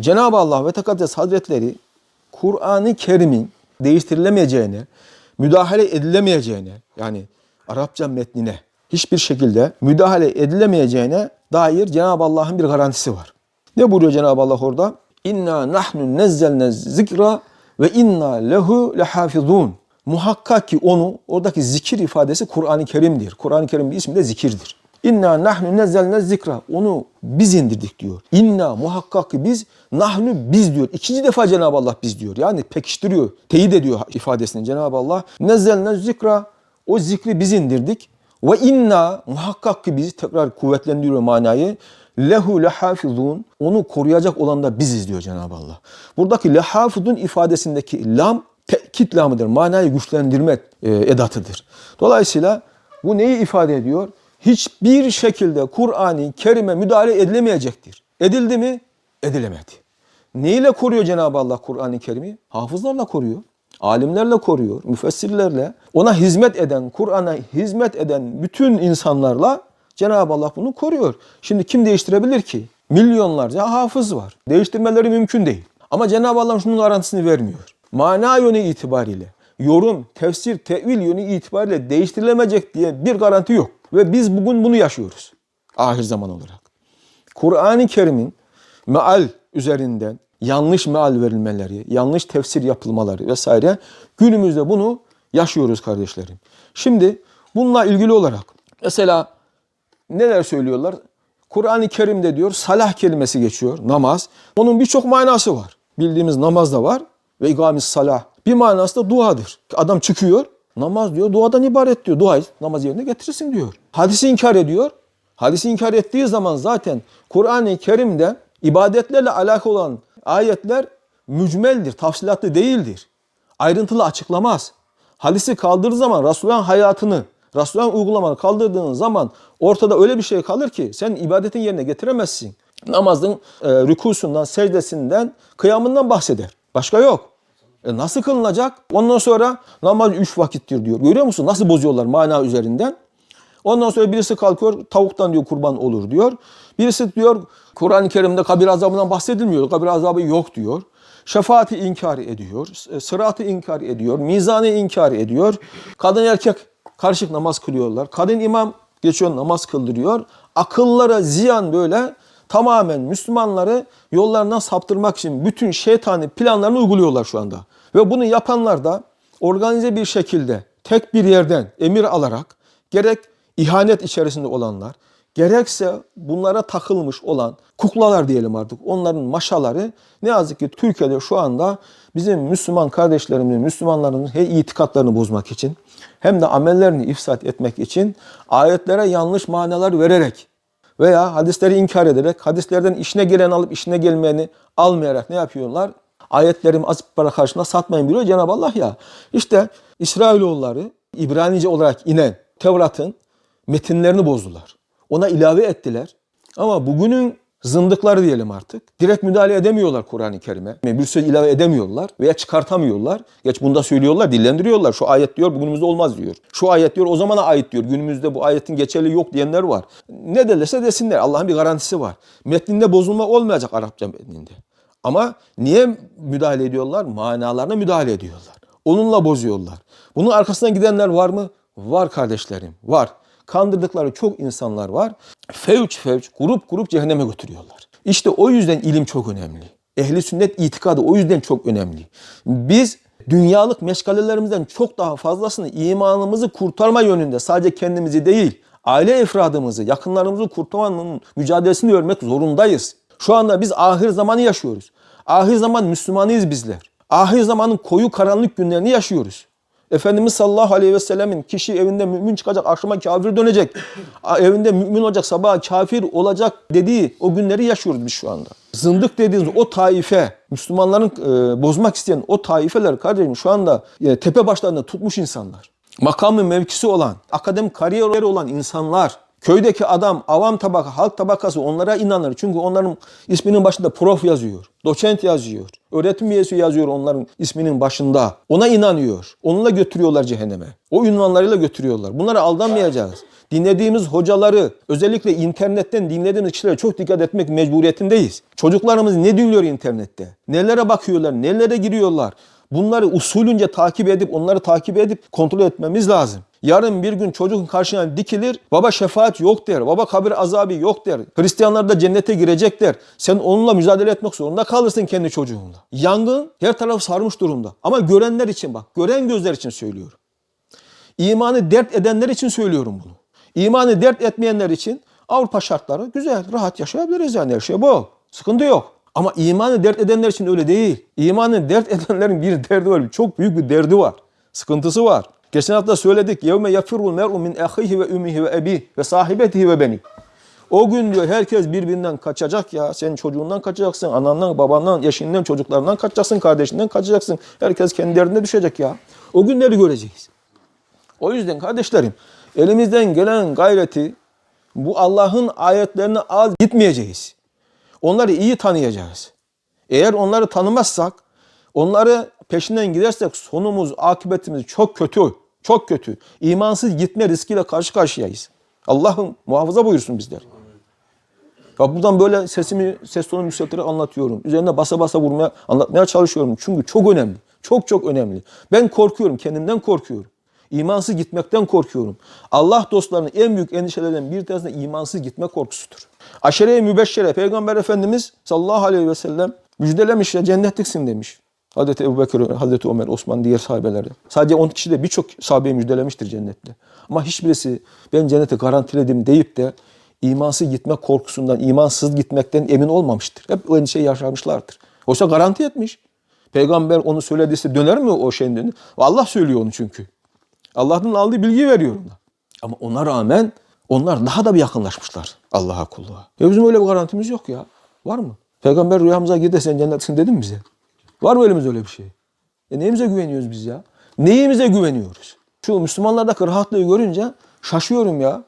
Cenab-ı Allah ve Tekaddes Hazretleri Kur'an-ı Kerim'in değiştirilemeyeceğine, müdahale edilemeyeceğine yani Arapça metnine hiçbir şekilde müdahale edilemeyeceğine dair Cenab-ı Allah'ın bir garantisi var. Ne buyuruyor Cenab-ı Allah orada? İnna nahnu nezzelne zikra ve inna lehu lehafizun. Muhakkak ki onu, oradaki zikir ifadesi Kur'an-ı Kerim'dir. Kur'an-ı Kerim'in ismi de zikirdir. İnna nahnu nezzelne zikra. Onu biz indirdik diyor. İnna muhakkak ki biz, nahnu biz diyor. İkinci defa Cenab-ı Allah biz diyor. Yani pekiştiriyor, teyit ediyor ifadesini Cenab-ı Allah. Nezzelne zikra. O zikri biz indirdik. Ve inna muhakkak ki biz tekrar kuvvetlendiriyor manayı. Lehu lehafizun. Onu koruyacak olan da biziz diyor Cenab-ı Allah. Buradaki lehafizun ifadesindeki lam tekit lamıdır. Manayı güçlendirme e, edatıdır. Dolayısıyla bu neyi ifade ediyor? Hiçbir şekilde Kur'an-ı Kerim'e müdahale edilemeyecektir. Edildi mi? Edilemedi. Neyle koruyor Cenab-ı Allah Kur'an-ı Kerim'i? Hafızlarla koruyor. Alimlerle koruyor, müfessirlerle. Ona hizmet eden, Kur'an'a hizmet eden bütün insanlarla Cenab-ı Allah bunu koruyor. Şimdi kim değiştirebilir ki? Milyonlarca hafız var. Değiştirmeleri mümkün değil. Ama Cenab-ı Allah şunun garantisini vermiyor. Mana yönü itibariyle, yorum, tefsir, tevil yönü itibariyle değiştirilemeyecek diye bir garanti yok. Ve biz bugün bunu yaşıyoruz. Ahir zaman olarak. Kur'an-ı Kerim'in meal üzerinden yanlış meal verilmeleri, yanlış tefsir yapılmaları vesaire günümüzde bunu yaşıyoruz kardeşlerim. Şimdi bununla ilgili olarak mesela neler söylüyorlar? Kur'an-ı Kerim'de diyor salah kelimesi geçiyor namaz. Onun birçok manası var. Bildiğimiz namaz da var ve igamis salah. Bir manası da duadır. Adam çıkıyor namaz diyor duadan ibaret diyor. Duayı namaz yerine getirirsin diyor. Hadisi inkar ediyor. Hadisi inkar ettiği zaman zaten Kur'an-ı Kerim'de ibadetlerle alakalı olan ayetler mücmeldir, tafsilatlı değildir. Ayrıntılı açıklamaz. Hadisi kaldırdığı zaman Resulullah'ın hayatını, Resulullah'ın uygulamanı kaldırdığın zaman ortada öyle bir şey kalır ki sen ibadetin yerine getiremezsin. Namazın e, rükusundan, secdesinden, kıyamından bahseder. Başka yok. E nasıl kılınacak? Ondan sonra namaz üç vakittir diyor. Görüyor musun? Nasıl bozuyorlar mana üzerinden? Ondan sonra birisi kalkıyor tavuktan diyor kurban olur diyor. Birisi diyor Kur'an-ı Kerim'de kabir azabından bahsedilmiyor. Kabir azabı yok diyor. Şefaati inkar ediyor. Sıratı inkar ediyor. Mizanı inkar ediyor. Kadın erkek karışık namaz kılıyorlar. Kadın imam geçiyor namaz kıldırıyor. Akıllara ziyan böyle tamamen Müslümanları yollarından saptırmak için bütün şeytani planlarını uyguluyorlar şu anda. Ve bunu yapanlar da organize bir şekilde tek bir yerden emir alarak gerek ihanet içerisinde olanlar, gerekse bunlara takılmış olan kuklalar diyelim artık onların maşaları ne yazık ki Türkiye'de şu anda bizim Müslüman kardeşlerimizin, Müslümanların hem itikatlarını bozmak için hem de amellerini ifsat etmek için ayetlere yanlış manalar vererek veya hadisleri inkar ederek, hadislerden işine gelen alıp işine gelmeyeni almayarak ne yapıyorlar? Ayetlerimi azıp para karşılığında satmayın biliyor Cenab-ı Allah ya. İşte İsrailoğulları İbranice olarak inen Tevrat'ın metinlerini bozdular. Ona ilave ettiler. Ama bugünün zındıkları diyelim artık. Direkt müdahale edemiyorlar Kur'an-ı Kerim'e. Bir söz ilave edemiyorlar veya çıkartamıyorlar. Geç bunda söylüyorlar, dillendiriyorlar. Şu ayet diyor bugünümüzde olmaz diyor. Şu ayet diyor o zamana ait diyor. Günümüzde bu ayetin geçerli yok diyenler var. Ne derlerse desinler. Allah'ın bir garantisi var. Metninde bozulma olmayacak Arapça metninde. Ama niye müdahale ediyorlar? Manalarına müdahale ediyorlar. Onunla bozuyorlar. Bunun arkasından gidenler var mı? Var kardeşlerim, var kandırdıkları çok insanlar var. Fevç fevç, grup grup cehenneme götürüyorlar. İşte o yüzden ilim çok önemli. Ehli sünnet itikadı o yüzden çok önemli. Biz dünyalık meşgalelerimizden çok daha fazlasını imanımızı kurtarma yönünde sadece kendimizi değil, aile efradımızı, yakınlarımızı kurtarmanın mücadelesini görmek zorundayız. Şu anda biz ahir zamanı yaşıyoruz. Ahir zaman Müslümanıyız bizler. Ahir zamanın koyu karanlık günlerini yaşıyoruz. Efendimiz sallallahu aleyhi ve sellemin kişi evinde mümin çıkacak, akşama kafir dönecek. evinde mümin olacak, sabah kafir olacak dediği o günleri yaşıyoruz biz şu anda. Zındık dediğimiz o taife, Müslümanların e, bozmak isteyen o taifeler kardeşim şu anda e, tepe başlarında tutmuş insanlar. Makamı mevkisi olan, akademik kariyeri olan insanlar Köydeki adam, avam tabaka, halk tabakası onlara inanır. Çünkü onların isminin başında prof yazıyor, doçent yazıyor, öğretim üyesi yazıyor onların isminin başında. Ona inanıyor. Onunla götürüyorlar cehenneme. O ünvanlarıyla götürüyorlar. Bunlara aldanmayacağız. Dinlediğimiz hocaları, özellikle internetten dinlediğimiz kişilere çok dikkat etmek mecburiyetindeyiz. Çocuklarımız ne dinliyor internette? Nelere bakıyorlar, nelere giriyorlar? Bunları usulünce takip edip, onları takip edip kontrol etmemiz lazım. Yarın bir gün çocuğun karşına dikilir, baba şefaat yok der, baba kabir azabı yok der. Hristiyanlar da cennete girecek der. Sen onunla mücadele etmek zorunda kalırsın kendi çocuğunla. Yangın her tarafı sarmış durumda. Ama görenler için bak, gören gözler için söylüyorum. İmanı dert edenler için söylüyorum bunu. İmanı dert etmeyenler için Avrupa şartları güzel, rahat yaşayabiliriz yani her şey bol. Sıkıntı yok. Ama imanı dert edenler için öyle değil. İmanı dert edenlerin bir derdi var. Çok büyük bir derdi var. Sıkıntısı var. Geçen hafta söyledik. Yevme yafirul mer'u min ahihi ve ümmihi ve ebi ve sahibetihi ve beni. O gün diyor herkes birbirinden kaçacak ya. Sen çocuğundan kaçacaksın, anandan, babandan, eşinden, çocuklarından kaçacaksın, kardeşinden kaçacaksın. Herkes kendi derdine düşecek ya. O günleri göreceğiz. O yüzden kardeşlerim elimizden gelen gayreti bu Allah'ın ayetlerine az gitmeyeceğiz. Onları iyi tanıyacağız. Eğer onları tanımazsak, onları peşinden gidersek sonumuz, akıbetimiz çok kötü. Çok kötü. İmansız gitme riskiyle karşı karşıyayız. Allah'ım muhafaza buyursun bizler. Ya buradan böyle sesimi, ses tonumu yükselterek anlatıyorum. Üzerine basa basa vurmaya, anlatmaya çalışıyorum. Çünkü çok önemli. Çok çok önemli. Ben korkuyorum, kendimden korkuyorum. İmansız gitmekten korkuyorum. Allah dostlarının en büyük endişelerinden bir tanesi de imansız gitme korkusudur. Aşere-i mübeşşere Peygamber Efendimiz sallallahu aleyhi ve sellem müjdelemiş ya cennetliksin demiş. Hazreti Ebu Bekir, Hazreti Ömer, Osman diğer sahabeleri. Sadece 10 kişi de birçok sahabeyi müjdelemiştir cennette. Ama hiçbirisi ben cennete garantiledim deyip de imansız gitme korkusundan, imansız gitmekten emin olmamıştır. Hep o endişeyi yaşamışlardır. Oysa garanti etmiş. Peygamber onu söylediyse döner mi o şeyin dönü? Allah söylüyor onu çünkü. Allah'ın aldığı bilgiyi veriyor ona. Ama ona rağmen onlar daha da bir yakınlaşmışlar Allah'a kulluğa. Ya bizim öyle bir garantimiz yok ya. Var mı? Peygamber rüyamıza girdi sen cennetsin dedi mi bize? Var mı elimizde öyle bir şey? E neyimize güveniyoruz biz ya? Neyimize güveniyoruz? Şu Müslümanlardaki rahatlığı görünce şaşıyorum ya.